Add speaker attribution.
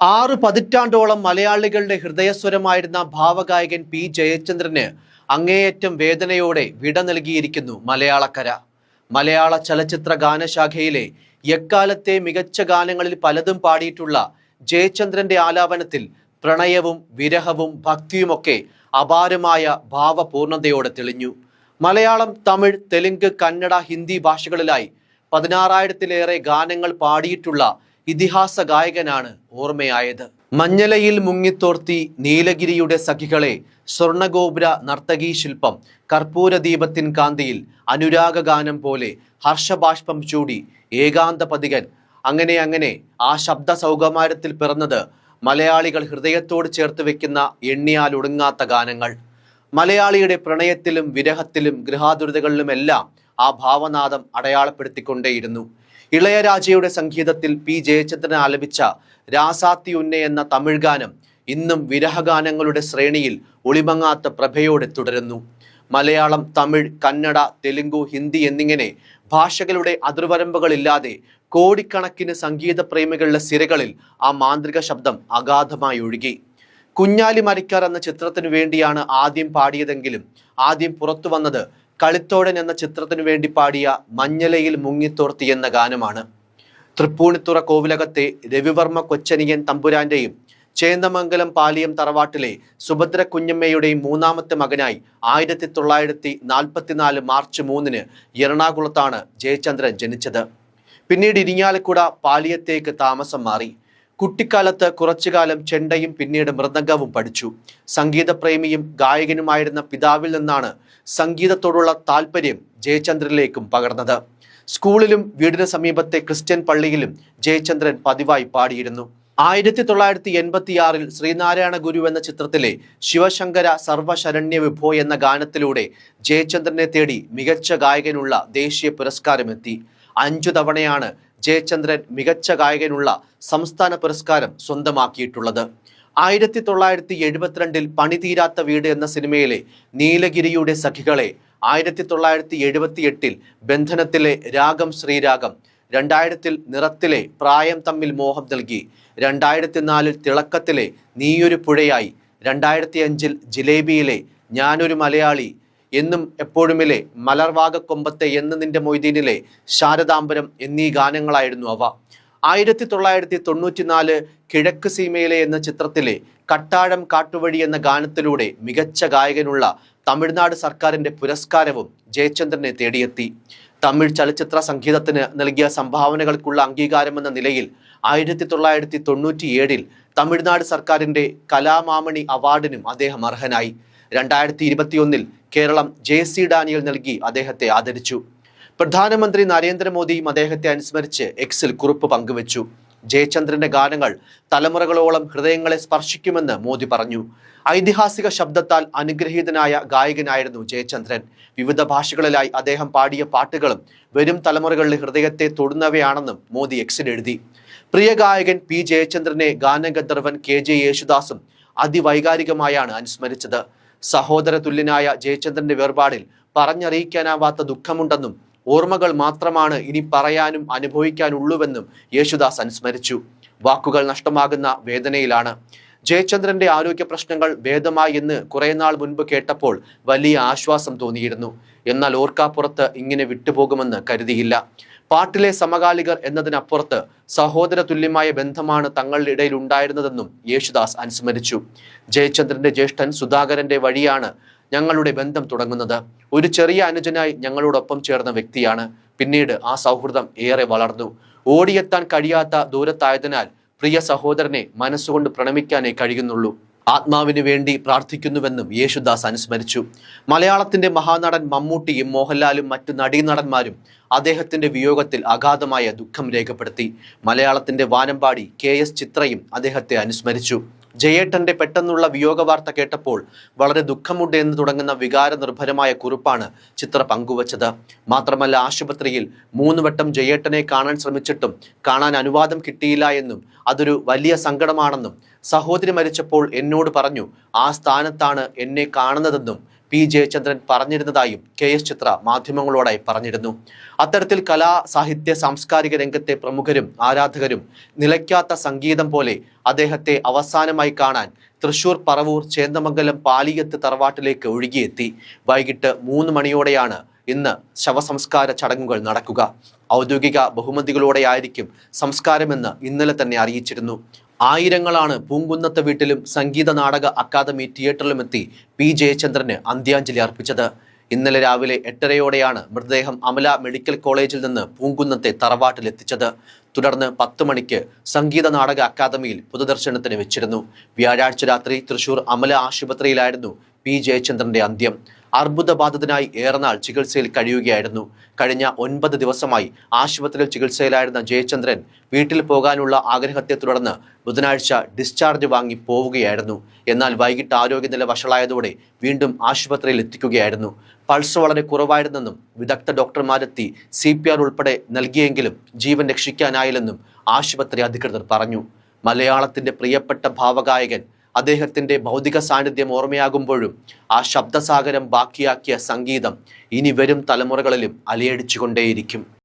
Speaker 1: ആറ് പതിറ്റാണ്ടോളം മലയാളികളുടെ ഹൃദയസ്വരമായിരുന്ന ഭാവഗായകൻ പി. ജയചന്ദ്രന് അങ്ങേയറ്റം വേദനയോടെ വിട നൽകിയിരിക്കുന്നു മലയാളക്കര. മലയാള ചലച്ചിത്ര ഗാനശാഖയിലെ എക്കാലത്തെ മികച്ച ഗാനങ്ങളിൽ പലതും പാടിയിട്ടുള്ള ജയചന്ദ്രന്റെ ആലാപനത്തിൽ പ്രണയവും വിരഹവും ഭക്തിയുമൊക്കെ അപാരമായ ഭാവപൂർണതയോടെ തെളിഞ്ഞു. മലയാളം തമിഴ് തെലുങ്ക് കന്നഡ ഹിന്ദി ഭാഷകളിലായി പതിനാറായിരത്തിലേറെ ഗാനങ്ങൾ പാടിയിട്ടുള്ള ഇതിഹാസ ഗായകനാണ് ഓർമ്മയായത്. മഞ്ഞലയിൽ മുങ്ങിത്തോർത്തി നീലഗിരിയുടെ സഖികളെ സ്വർണഗോപുര നർത്തകീ ശില്പം കർപ്പൂര ദീപത്തിൻ കാന്തിയിൽ അനുരാഗ ഗാനം പോലെ ഹർഷബാഷ്പം ചൂടി ഏകാന്ത പതികൻ അങ്ങനെ അങ്ങനെ ആ ശബ്ദ സൗകമാരത്തിൽ പിറന്നത് മലയാളികൾ ഹൃദയത്തോട് ചേർത്ത് വെക്കുന്ന എണ്ണിയാൽ ഒടുങ്ങാത്ത ഗാനങ്ങൾ. മലയാളിയുടെ പ്രണയത്തിലും വിരഹത്തിലും ഗൃഹാതുരതകളിലുമെല്ലാം ആ ഭാവനാദം അടയാളപ്പെടുത്തിക്കൊണ്ടേയിരുന്നു. ഇളയരാജയുടെ സംഗീതത്തിൽ പി. ജയചന്ദ്രൻ ആലപിച്ച രാസാത്തി ഉന്നെ എന്ന തമിഴ് ഗാനം ഇന്നും വിരഹഗാനങ്ങളുടെ ശ്രേണിയിൽ ഒളിമങ്ങാത്ത പ്രഭയോടെ തുടരുന്നു. മലയാളം തമിഴ് കന്നഡ തെലുങ്കു ഹിന്ദി എന്നിങ്ങനെ ഭാഷകളുടെ അതിർവരമ്പുകളില്ലാതെ കോടിക്കണക്കിന് സംഗീത പ്രേമികളുടെ സിരകളിൽ ആ മാന്ത്രിക ശബ്ദം അഗാധമായി ഒഴുകി. കുഞ്ഞാലി മരിക്കാർ എന്ന ചിത്രത്തിനു വേണ്ടിയാണ് ആദ്യം പാടിയതെങ്കിലും ആദ്യം പുറത്തു വന്നത് കളിത്തോടൻ എന്ന ചിത്രത്തിനു വേണ്ടി പാടിയ മഞ്ഞലയിൽ മുങ്ങിത്തോർത്തി എന്ന ഗാനമാണ്. തൃപ്പൂണിത്തുറ കോവിലകത്തെ രവിവർമ്മ കൊച്ചനിയൻ തമ്പുരാന്റെയും ചേന്ദമംഗലം പാലിയം തറവാട്ടിലെ സുഭദ്ര കുഞ്ഞമ്മയുടെയും മൂന്നാമത്തെ മകനായി ആയിരത്തി തൊള്ളായിരത്തി നാൽപ്പത്തിനാല് മാർച്ച് മൂന്നിന് എറണാകുളത്താണ് ജയചന്ദ്രൻ ജനിച്ചത്. പിന്നീട് ഇരിങ്ങാലക്കുട പാലിയത്തേക്ക് താമസം മാറി. കുട്ടിക്കാലത്ത് കുറച്ചുകാലം ചെണ്ടയും പിന്നീട് മൃദംഗവും പഠിച്ചു. സംഗീതപ്രേമിയും ഗായകനുമായിരുന്ന പിതാവിൽ നിന്നാണ് സംഗീതത്തോടുള്ള താല്പര്യം ജയചന്ദ്രനിലേക്കും പകർന്നത്. സ്കൂളിലും വീടിന് സമീപത്തെ ക്രിസ്ത്യൻ പള്ളിയിലും ജയചന്ദ്രൻ പതിവായി പാടിയിരുന്നു. ആയിരത്തി തൊള്ളായിരത്തി എൺപത്തിയാറിൽ ശ്രീനാരായണ ഗുരു എന്ന ചിത്രത്തിലെ ശിവശങ്കര സർവശരണ്യ വിഭോ എന്ന ഗാനത്തിലൂടെ ജയചന്ദ്രനെ തേടി മികച്ച ഗായകനുള്ള ദേശീയ പുരസ്കാരമെത്തി. അഞ്ചു തവണയാണ് ജയചന്ദ്രൻ മികച്ച ഗായകനുള്ള സംസ്ഥാന പുരസ്കാരം സ്വന്തമാക്കിയിട്ടുള്ളത്. ആയിരത്തി തൊള്ളായിരത്തി എഴുപത്തിരണ്ടിൽ പണിതീരാത്ത വീട് എന്ന സിനിമയിലെ നീലഗിരിയുടെ സഖികളെ ആയിരത്തി തൊള്ളായിരത്തി എഴുപത്തി എട്ടിൽ ബന്ധനത്തിലെ രാഗം ശ്രീരാഗം രണ്ടായിരത്തിൽ നിറത്തിലെ പ്രായം തമ്മിൽ മോഹം നൽകി രണ്ടായിരത്തി നാലിൽ തിളക്കത്തിലെ നീയൊരു പുഴയായി രണ്ടായിരത്തി അഞ്ചിൽ ജിലേബിയിലെ ഞാനൊരു മലയാളി എന്നും എപ്പോഴുമിലെ മലർവാഗക്കൊമ്പത്തെ എന്ന് നിന്റെ മൊയ്തീനിലെ ശാരദാംബരം എന്നീ ഗാനങ്ങളായിരുന്നു അവ. ആയിരത്തി തൊള്ളായിരത്തി തൊണ്ണൂറ്റിനാല് കിഴക്ക് സീമയിലെ എന്ന ചിത്രത്തിലെ കട്ടാഴം കാട്ടുവഴി എന്ന ഗാനത്തിലൂടെ മികച്ച ഗായകനുള്ള തമിഴ്നാട് സർക്കാരിന്റെ പുരസ്കാരവും ജയചന്ദ്രനെ തേടിയെത്തി. തമിഴ് ചലച്ചിത്ര സംഗീതത്തിന് നൽകിയ സംഭാവനകൾക്കുള്ള അംഗീകാരമെന്ന നിലയിൽ ആയിരത്തി തൊള്ളായിരത്തി തൊണ്ണൂറ്റിയേഴിൽ തമിഴ്നാട് സർക്കാരിന്റെ കലാമാമണി അവാർഡിനും അദ്ദേഹം അർഹനായി. രണ്ടായിരത്തി ഇരുപത്തിയൊന്നിൽ കേരളം ജെ സി ഡാനിയൽ നൽകി അദ്ദേഹത്തെ ആദരിച്ചു. പ്രധാനമന്ത്രി നരേന്ദ്രമോദിയും അദ്ദേഹത്തെ അനുസ്മരിച്ച് എക്സിൽ കുറിപ്പ് പങ്കുവച്ചു. ജയചന്ദ്രന്റെ ഗാനങ്ങൾ തലമുറകളോളം ഹൃദയങ്ങളെ സ്പർശിക്കുമെന്ന് മോദി പറഞ്ഞു. ഐതിഹാസിക ശബ്ദത്താൽ അനുഗ്രഹീതനായ ഗായകനായിരുന്നു ജയചന്ദ്രൻ. വിവിധ ഭാഷകളിലായി അദ്ദേഹം പാടിയ പാട്ടുകളും വരും തലമുറകളുടെ ഹൃദയത്തെ തൊടുന്നവയാണെന്നും മോദി എക്സിൽ എഴുതി. പ്രിയ ഗായകൻ പി ജയചന്ദ്രനെ ഗാനഗന്ധർവൻ കെ ജെ യേശുദാസും അതിവൈകാരികമായാണ് അനുസ്മരിച്ചത്. സഹോദര തുല്യനായ ജയചന്ദ്രന്റെ വേർപാടിൽ പറഞ്ഞറിയിക്കാനാവാത്ത ദുഃഖമുണ്ടെന്നും ഓർമ്മകൾ മാത്രമാണ് ഇനി പറയാനും അനുഭവിക്കാനുള്ളൂവെന്നും യേശുദാസ് അനുസ്മരിച്ചു. വാക്കുകൾ നഷ്ടമാകുന്ന വേദനയിലാണ്. ജയചന്ദ്രന്റെ ആരോഗ്യ പ്രശ്നങ്ങൾ ഭേദമായി എന്ന് കുറെ നാൾ മുൻപ് കേട്ടപ്പോൾ വലിയ ആശ്വാസം തോന്നിയിരുന്നു. എന്നാൽ ഓർക്കാപ്പുറത്ത് ഇങ്ങനെ വിട്ടുപോകുമെന്ന് കരുതിയില്ല. പാട്ടിലെ സമകാലികർ എന്നതിനപ്പുറത്ത് സഹോദര തുല്യമായ ബന്ധമാണ് തങ്ങളുടെ ഇടയിൽ ഉണ്ടായിരുന്നതെന്നും യേശുദാസ് അനുസ്മരിച്ചു. ജയചന്ദ്രന്റെ ജ്യേഷ്ഠൻ സുധാകരന്റെ വഴിയാണ് ഞങ്ങളുടെ ബന്ധം തുടങ്ങുന്നത്. ഒരു ചെറിയ അനുജനായി ഞങ്ങളോടൊപ്പം ചേർന്ന വ്യക്തിയാണ്. പിന്നീട് ആ സൗഹൃദം ഏറെ വളർന്നു. ഓടിയെത്താൻ കഴിയാത്ത ദൂരത്തായതിനാൽ പ്രിയ സഹോദരനെ മനസ്സുകൊണ്ട് പ്രണമിക്കാനേ കഴിയുന്നുള്ളൂ. ആത്മാവിന് വേണ്ടി പ്രാർത്ഥിക്കുന്നുവെന്നും യേശുദാസ് അനുസ്മരിച്ചു. മലയാളത്തിന്റെ മഹാനടൻ മമ്മൂട്ടിയും മോഹൻലാലും മറ്റു നടീനടന്മാരും അദ്ദേഹത്തിന്റെ വിയോഗത്തിൽ അഗാധമായ ദുഃഖം രേഖപ്പെടുത്തി. മലയാളത്തിന്റെ വാനമ്പാടി കെ എസ് ചിത്രയും അദ്ദേഹത്തെ അനുസ്മരിച്ചു. ജയേട്ടന്റെ പെട്ടെന്നുള്ള വിയോഗ വാർത്ത കേട്ടപ്പോൾ വളരെ ദുഃഖമുണ്ട് എന്ന് തുടങ്ങുന്ന വികാര നിർഭരമായ കുറിപ്പാണ് ചിത്ര പങ്കുവച്ചത്. മാത്രമല്ല ആശുപത്രിയിൽ മൂന്ന് വട്ടം ജയേട്ടനെ കാണാൻ ശ്രമിച്ചിട്ടും കാണാൻ അനുവാദം കിട്ടിയില്ല എന്നും അതൊരു വലിയ സങ്കടമാണെന്നും സഹോദരി മരിച്ചപ്പോൾ എന്നോട് പറഞ്ഞു ആ സ്ഥാനത്താണ് എന്നെ കാണുന്നതെന്നും പി. ജയചന്ദ്രൻ പറഞ്ഞിരുന്നതായും കെ. എസ്. ചിത്ര മാധ്യമങ്ങളോടായി പറഞ്ഞിരുന്നു. അത്തരത്തിൽ കലാ സാഹിത്യ സാംസ്കാരിക രംഗത്തെ പ്രമുഖരും ആരാധകരും നിലയ്ക്കാത്ത സംഗീതം പോലെ അദ്ദേഹത്തെ അവസാനമായി കാണാൻ തൃശൂർ പറവൂർ ചേന്ദമംഗലം പാലിയത്ത് തറവാട്ടിലേക്ക് ഒഴുകിയെത്തി. വൈകിട്ട് മൂന്ന് മണിയോടെയാണ് ഇന്ന് ശവസംസ്കാര ചടങ്ങുകൾ നടക്കുക. ഔദ്യോഗിക ബഹുമതികളോടെയായിരിക്കും സംസ്കാരമെന്ന് ഇന്നലെ തന്നെ അറിയിച്ചിരുന്നു. ആയിരങ്ങളാണ് പൂങ്കുന്നത്തെ വീട്ടിലും സംഗീത നാടക അക്കാദമി തിയേറ്ററിലുമെത്തി പി ജയചന്ദ്രന് അന്ത്യാഞ്ജലി അർപ്പിച്ചത്. ഇന്നലെ രാവിലെ എട്ടരയോടെയാണ് മൃതദേഹം അമല മെഡിക്കൽ കോളേജിൽ നിന്ന് പൂങ്കുന്നത്തെ തറവാട്ടിലെത്തിച്ചത്. തുടർന്ന് പത്ത് മണിക്ക് സംഗീത നാടക അക്കാദമിയിൽ പൊതുദർശനത്തിന് വെച്ചിരുന്നു. വ്യാഴാഴ്ച രാത്രി തൃശൂർ അമല ആശുപത്രിയിലായിരുന്നു പി ജയചന്ദ്രന്റെ അന്ത്യം. അർബുദബാധിതനായി ഏറെ നാൾ ചികിത്സയിൽ കഴിയുകയായിരുന്നു. കഴിഞ്ഞ ഒൻപത് ദിവസമായി ആശുപത്രിയിൽ ചികിത്സയിലായിരുന്ന ജയചന്ദ്രൻ വീട്ടിൽ പോകാനുള്ള ആഗ്രഹത്തെ തുടർന്ന് ബുധനാഴ്ച ഡിസ്ചാർജ് വാങ്ങി പോവുകയായിരുന്നു. എന്നാൽ വൈകിട്ട് ആരോഗ്യനില വഷളായതോടെ വീണ്ടും ആശുപത്രിയിൽ എത്തിക്കുകയായിരുന്നു. പൾസ് വളരെ കുറവായിരുന്നെന്നും വിദഗ്ധ ഡോക്ടർമാരെത്തി സി പി ആർ ഉൾപ്പെടെ നൽകിയെങ്കിലും ജീവൻ രക്ഷിക്കാനായില്ലെന്നും ആശുപത്രി അധികൃതർ പറഞ്ഞു. മലയാളത്തിന്റെ പ്രിയപ്പെട്ട ഭാവഗായകൻ അദ്ദേഹത്തിന്റെ ഭൗതിക സാന്നിധ്യം ഓർമ്മയാകുമ്പോഴും ആ ശബ്ദസാഗരം ബാക്കിയാക്കിയ സംഗീതം ഇനി വരും തലമുറകളിലും അലയടിച്ചുകൊണ്ടേയിരിക്കും.